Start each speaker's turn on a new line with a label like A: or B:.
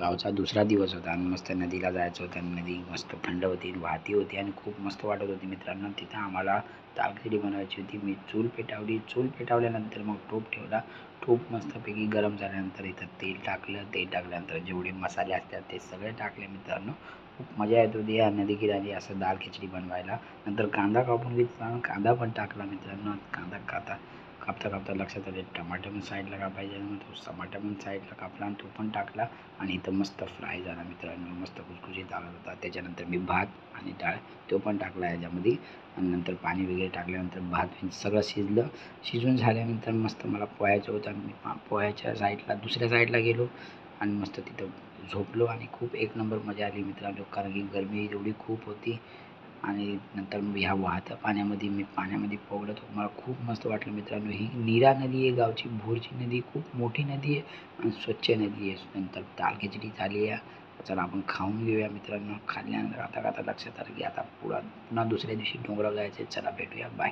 A: गावचा दुसरा दिवस होता. आणि मस्त नदीला जायचं. होतं आणि नदी मस्त थंड होती वाहती होती आणि खूप मस्त वाटत होती मित्रांनो. तिथं आम्हाला दाल खिचडी बनवायची होती. मी चूल पेटावली. चूल पेटावल्यानंतर मग टोप ठेवला. टोप मस्तपैकी गरम झाल्यानंतर इथं तेल टाकलं. तेल टाकल्यानंतर जेवढे मसाले असतात ते सगळे टाकले मित्रांनो. खूप मजा येत होती या नदी किनारी असं दाल खिचडी बनवायला. नंतर कांदा कापून घेतला. कांदा पण टाकला मित्रांनो. कांदा खाता कापता कापता लक्षात आले टमाटर पण साईडला कापायचे मग तो टमाटर पण साईडला कापला आणि तो पण टाकला आणि इथं मस्त फ्राय झाला मित्रांनो मस्त कुसकुशीत आला होता. त्याच्यानंतर मी भात आणि डाळ तो पण टाकला याच्यामध्ये आणि नंतर पाणी वगैरे टाकल्यानंतर भात सगळं शिजलं. शिजून झाल्यानंतर मस्त मला पोहायचं होतं मी पा साईडला दुसऱ्या साईडला गेलो आणि मस्त तिथं झोपलो आणि खूप एक नंबर मजा आली मित्रांनो कारण की गरमी एवढी खूप होती आणि नंतर मग ह्या वाहत्या पाण्यामध्ये मी पाण्यामध्ये पोहलो तर मला खूप मस्त वाटलं मित्रांनो. ही नीरा नदी आहे गावची भोरची नदी खूप मोठी नदी आहे आणि स्वच्छ नदी आहे. नंतर दाल खिचडी झाली आहे. चला आपण खाऊन घेऊया मित्रांनो. खाल्ल्यानंतर आता आता लक्षात आलं की आता पुढं पुन्हा दुसऱ्या दिवशी डोंगरावर जायचं चला भेटूया. बाय